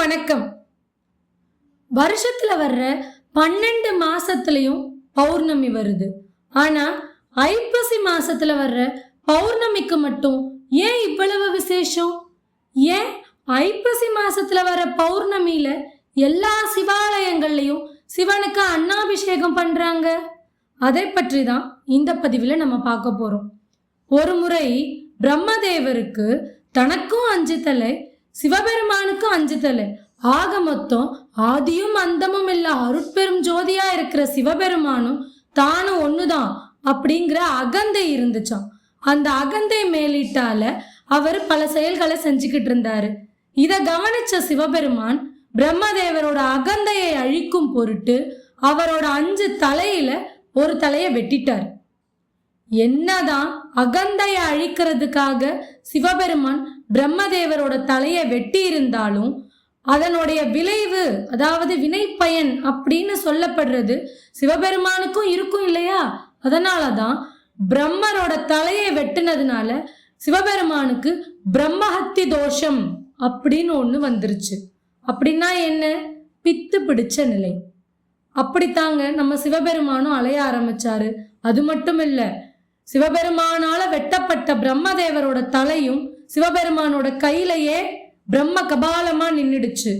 வணக்கம். வருஷத்துல வர்ற பன்னெண்டு மாசத்துலயும் பௌர்ணமி வருது. ஆனா ஐப்பசி மாசத்துல வர்ற பௌர்ணமிக்கு மட்டும் ஏன் இவ்வளவு விசேஷம்? ஏன் ஐப்பசி மாசத்துல வர பௌர்ணமியில எல்லா சிவாலயங்கள்லயும் சிவனுக்கு அன்னாபிஷேகம் பண்றாங்க? அதை பற்றி தான் இந்த பதிவில் நம்ம பார்க்க போறோம். ஒரு முறை பிரம்மதேவருக்கு தனக்கும் அஞ்சு தலை சிவபெருமானுக்கும் அஞ்சு தலை. ஆக மொத்தம் ஆதியும் அந்தமும் இல்ல அருட்பெரும் ஜோதியா இருக்கிற சிவபெருமானும் தானும் ஒண்ணுதான் அப்படிங்கிற அகந்தை இருந்துச்சாம். அந்த அகந்தை மேலிட்டால அவர் பல செயல்களை செஞ்சுக்கிட்டு இருந்தாரு. இத கவனிச்ச சிவபெருமான் பிரம்மதேவரோட அகந்தையை அழிக்கும் பொருட்டு அவரோட அஞ்சு தலையில ஒரு தலையை வெட்டிட்டார். என்னதான் அகந்தையை அழிக்கிறதுக்காக சிவபெருமான் பிரம்மதேவரோட தலையை வெட்டி இருந்தாலும் அதனுடைய விளைவு அதாவது வினைப்பயன் அப்படின்னு சொல்லப்படுறது சிவபெருமானுக்கும் இருக்கும் இல்லையா? அதனால தான் பிரம்மரோட தலையை வெட்டினதுனால சிவபெருமானுக்கு பிரம்மஹத்தி தோஷம் அப்படின்னு ஒன்று வந்துருச்சு. அப்படின்னா என்ன? பித்து பிடிச்ச நிலை. அப்படித்தாங்க நம்ம சிவபெருமானும் அலைய ஆரம்பிச்சாரு. அது மட்டும் இல்லை சிவபெருமானால வெட்டப்பட்ட பிரம்மதேவரோட தலையும் சிவபெருமானோட கையிலேயே பிரம்ம கபாலமா நின்றுடுச்சு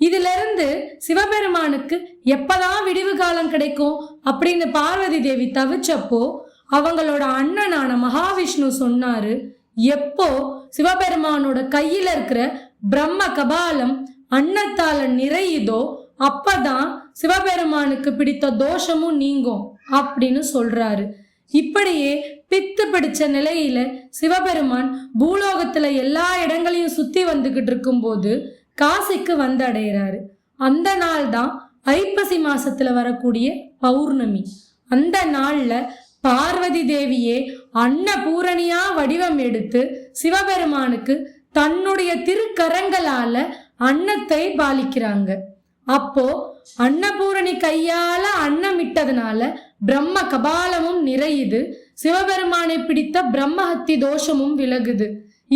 இதுல இருந்து சிவபெருமானுக்கு எப்பதான் விடிவு காலம் கிடைக்கும் அப்படின்னு பார்வதி தேவி தவிச்சப்போ அவங்களோட அண்ணனான மகாவிஷ்ணு சொன்னாரு எப்போ சிவபெருமானோட கையில இருக்கிற பிரம்ம கபாலம் அன்னத்தால நிறையுதோ அப்பதான் சிவபெருமானுக்கு பிடித்த தோஷமும் நீங்கும் அப்படின்னு சொல்றாரு. இப்படியே பித்து பிடிச்ச நிலையில சிவபெருமான் பூலோகத்துல எல்லா இடங்களையும் சுத்தி வந்துகிட்டு இருக்கும்போது காசிக்கு வந்து அடையிறாரு அந்த நாள் தான் ஐப்பசி மாசத்துல வரக்கூடிய பௌர்ணமி. அந்த நாள்ல பார்வதி தேவியே அன்னபூரணியா வடிவம் எடுத்து சிவபெருமானுக்கு தன்னுடைய திருக்கரங்களால அன்னத்தை பாலிக்கிறாங்க. அப்போ அன்னபூரணி கையால அன்னமிட்டதுனால பிரம்ம கபாலமும் நிறையுது. சிவபெருமானை பிடித்த பிரம்மஹத்தி தோஷமும் விலகுது.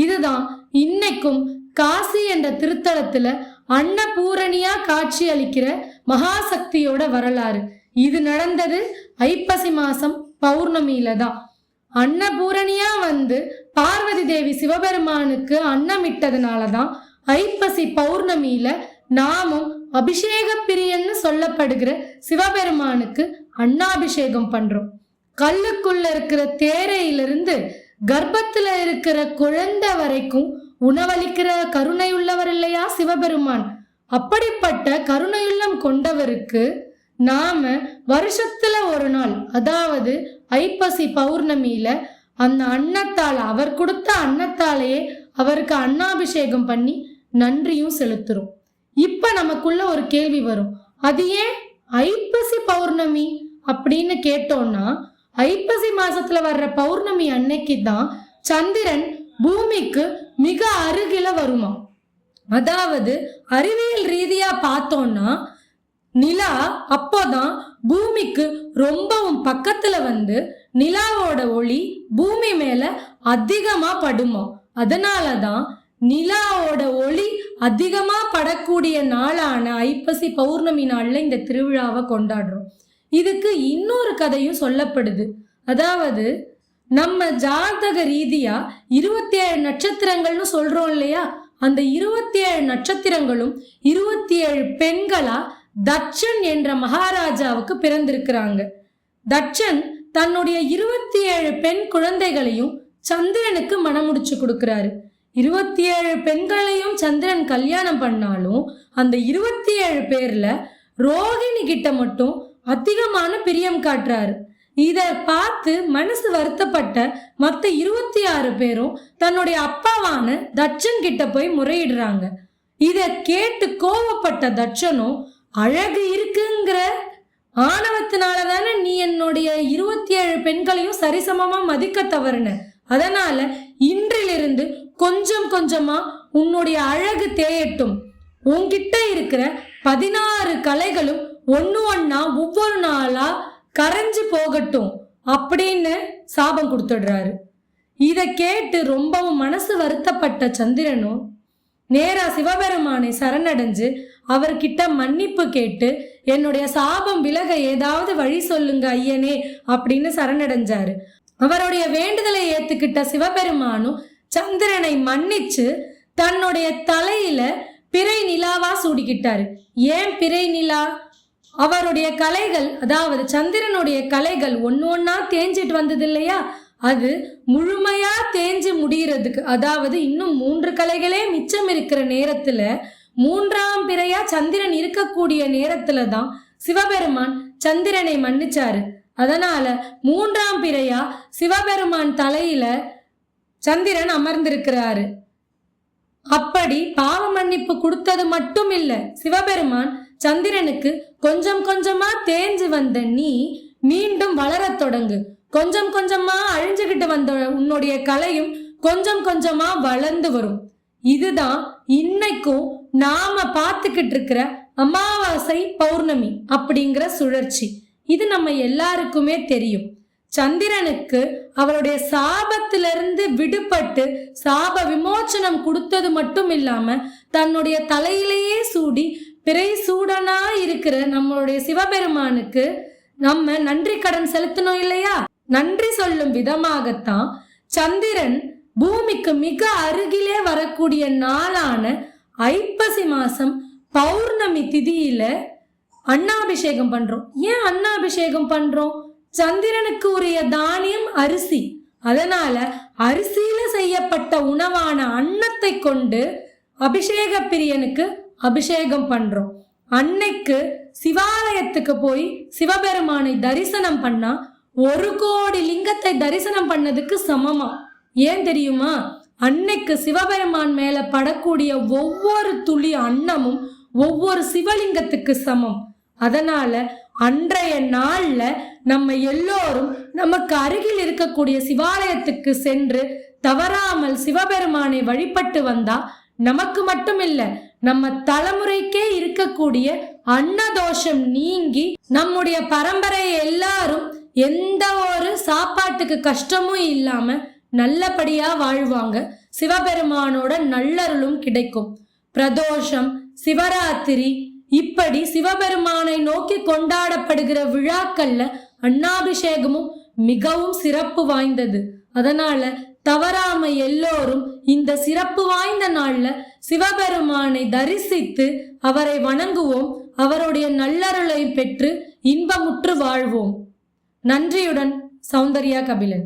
இதுதான் இன்னைக்கும் காசி என்ற திருத்தலத்துல அன்னபூரணியா காட்சி அளிக்கிற மகாசக்தியோட வரலாறு. இது நடந்தது ஐப்பசி மாசம் பௌர்ணமியில தான். அன்னபூரணியா வந்து பார்வதி தேவி சிவபெருமானுக்கு அன்னமிட்டதுனால தான் ஐப்பசி பௌர்ணமியில நாமும் அபிஷேக பிரியன்னு சொல்லப்படுகிற சிவபெருமானுக்கு அன்னாபிஷேகம் பண்றோம். கல்லுக்குள்ள இருக்கிற தேரையிலிருந்து கர்ப்பத்துல இருக்கிற குழந்தை வரைக்கும் உணவளிக்கிற கருணையுள்ளவர் இல்லையா சிவபெருமான்? அப்படிப்பட்ட கருணையுள்ளம் கொண்டவருக்கு நாம வருஷத்துல ஒரு நாள் அதாவது ஐப்பசி பௌர்ணமியில அந்த அன்னத்தால் அவர் கொடுத்த அன்னத்தாலேயே அவருக்கு அன்னாபிஷேகம் பண்ணி நன்றியும் செலுத்துறோம். இப்ப நமக்குள்ள ஒரு கேள்வி வரும். அது ஏன் ஐப்பசி பௌர்ணமி அப்படின்னு கேட்டோம்னா ஐப்பசி மாசத்துல வர்ற பௌர்ணமி அன்னைக்கு தான் சந்திரன் பூமிக்கு மிக அருகில வருமா? அதாவது அறிவியல் ரீதியா பார்த்தோம்னா நிலா அப்போதான் பூமிக்கு ரொம்பவும் பக்கத்துல வந்து நிலாவோட ஒளி பூமி மேல அதிகமா படுமா? அதனாலதான் நிலாவோட ஒளி அதிகமா படக்கூடிய நாளான ஐப்பசி பௌர்ணமி நாள்ல இந்த திருவிழாவை கொண்டாடுறோம். இதுக்கு இன்னொரு கதையும் சொல்லப்படுது. அதாவது நம்ம ஜாதக ரீதியா இருபத்தி ஏழு நட்சத்திரங்கள்னு சொல்றோம் இல்லையா? அந்த இருபத்தி ஏழு நட்சத்திரங்களும் இருபத்தி ஏழு பெண்களா தட்சன் என்ற மகாராஜாவுக்கு பிறந்திருக்கிறாங்க. தட்சன் தன்னுடைய இருபத்தி ஏழு பெண் குழந்தைகளையும் சந்திரனுக்கு மனமுடிச்சு கொடுக்கிறாரு. இருபத்தி ஏழு பெண்களையும் சந்திரன் கல்யாணம் பண்ணாலும் அந்த இருபத்தி ஏழு பேர்ல ரோகிணி கிட்ட மட்டும் அதிகமான பிரியம் காட்டுறாரு. இதை பார்த்து மனசு வருத்தப்பட்ட மற்ற இருபத்தி ஆறு பேரும் தன்னுடைய அப்பாவான தட்சன் கிட்ட போய் முறையிடுறாங்க. இதை கேட்டு கோவப்பட்ட தட்சனும் அழகு இருக்குங்கிற ஆணவத்தினால தானே நீ என்னுடைய இருபத்தி ஏழு பெண்களையும் சரிசமமா மதிக்க தவறுன? அதனால இன்றிலிருந்து கொஞ்சம் கொஞ்சமா உன்னுடைய அழகு தேயட்டும். உன்கிட்ட இருக்கிற பதினாறு கலைகளும் ஒன்று ஒன்றா ஒவ்வொரு நாளா கரைஞ்சு போகட்டும் அப்படின்னு சாபம் கொடுத்துடுறாரு. இதை கேட்டு ரொம்பவும் மனசு வருத்தப்பட்ட சந்திரனும் நேரா சிவபெருமானை சரணடைஞ்சு அவர்கிட்ட மன்னிப்பு கேட்டு என்னுடைய சாபம் விலக ஏதாவது வழி சொல்லுங்க ஐயனே அப்படின்னு சரணடைஞ்சாரு. அவருடைய வேண்டுதலை ஏத்துக்கிட்ட சிவபெருமானும் சந்திரனை மன்னிச்சு தன்னுடைய தலையில பிறை நிலாவா சூடிக்கிட்டாரு. ஏன் பிறை நிலா? அவருடைய கலைகள் அதாவது சந்திரனுடைய கலைகள் ஒன்று ஒன்றா தேஞ்சிட்டு வந்தது இல்லையா அது முழுமையா தேஞ்சு முடிகிறதுக்கு அதாவது இன்னும் மூன்று கலைகளே மிச்சம் இருக்கிற நேரத்துல மூன்றாம் பிறையா சந்திரன் இருக்கக்கூடிய நேரத்துல தான் சிவபெருமான் சந்திரனை மன்னிச்சாரு. அதனால மூன்றாம் பிறையா சிவபெருமான் தலையில சந்திரன் அமர்ந்திருக்கிறாரு. அப்படி பாவ மன்னிப்பு கொடுத்தது மட்டும் இல்ல சிவபெருமான் சந்திரனுக்கு கொஞ்சம் கொஞ்சமா தேஞ்சு வந்த நீ மீண்டும் வளரத் தொடங்கு. கொஞ்சம் கொஞ்சமா அழிஞ்சுகிட்டு வந்த உன்னுடைய கலையும் கொஞ்சம் கொஞ்சமா வளர்ந்து வரும். இதுதான் இன்னைக்கும் நாம பார்த்துக்கிட்டு இருக்கிற அமாவாசை பௌர்ணமி அப்படிங்கிற சுழற்சி. இது நம்ம எல்லாருக்குமே தெரியும். சந்திரனுக்கு அவருடைய சாபத்திலிருந்து விடுபட்டு சாப விமோச்சனம் கொடுத்தது மட்டும் இல்லாம தன்னுடைய தலையிலேயே சூடி பிறை சூடனா இருக்கிற நம்மளுடைய சிவபெருமானுக்கு நம்ம நன்றி கடன் செலுத்தணும் இல்லையா? நன்றி சொல்லும் விதமாகத்தான் சந்திரன் பூமிக்கு மிக அருகிலே வரக்கூடிய நாளான ஐப்பசி மாசம் பௌர்ணமி திதியில அன்னாபிஷேகம் பண்றோம். ஏன் அன்னாபிஷேகம் பண்றோம்? சந்திரனுக்கு உரிய தானியம் அரிசி. அதனால அரிசியில செய்யப்பட்ட உணவான அன்னத்தை கொண்டு அபிஷேக பிரியனுக்கு அபிஷேகம் பண்றோம். அன்னைக்கு சிவாலயத்துக்கு போய் சிவபெருமானை தரிசனம் பண்ணா ஒரு கோடி லிங்கத்தை தரிசனம் பண்ணதுக்கு சமமா? ஏன் தெரியுமா? அன்னைக்கு சிவபெருமான் மேல படக்கூடிய ஒவ்வொரு துளி அன்னமும் ஒவ்வொரு சிவலிங்கத்துக்கு சமம். அதனால அன்றைய நாள்ல நம்ம எல்லோரும் நமக்கு அருகில் இருக்கக்கூடிய சிவாலயத்துக்கு சென்று தவறாமல் சிவபெருமானை வழிபட்டு வந்தா நமக்கு மட்டும் இல்ல நம்ம தலைமுறைக்கே இருக்கக்கூடிய அன்னதோஷம் நீங்கி நம்முடைய பரம்பரை எல்லாரும் எந்த ஒரு சாப்பாட்டுக்கு கஷ்டமும் இல்லாம நல்லபடியா வாழ்வாங்க. சிவபெருமானோட நல்லருளும் கிடைக்கும். பிரதோஷம் சிவராத்திரி இப்படி சிவபெருமானை நோக்கி கொண்டாடப்படுகிற விழாக்கள்ல அண்ணாபிஷேகமும் மிகவும் சிறப்பு வாய்ந்தது. அதனால தவறாம எல்லோரும் இந்த சிறப்பு வாய்ந்த நாள்ல சிவபெருமானை தரிசித்து அவரை வணங்குவோம் அவருடைய நல்லருளை பெற்று இன்பமுற்று வாழ்வோம். நன்றியுடன் சௌந்தர்யா கபிலன்.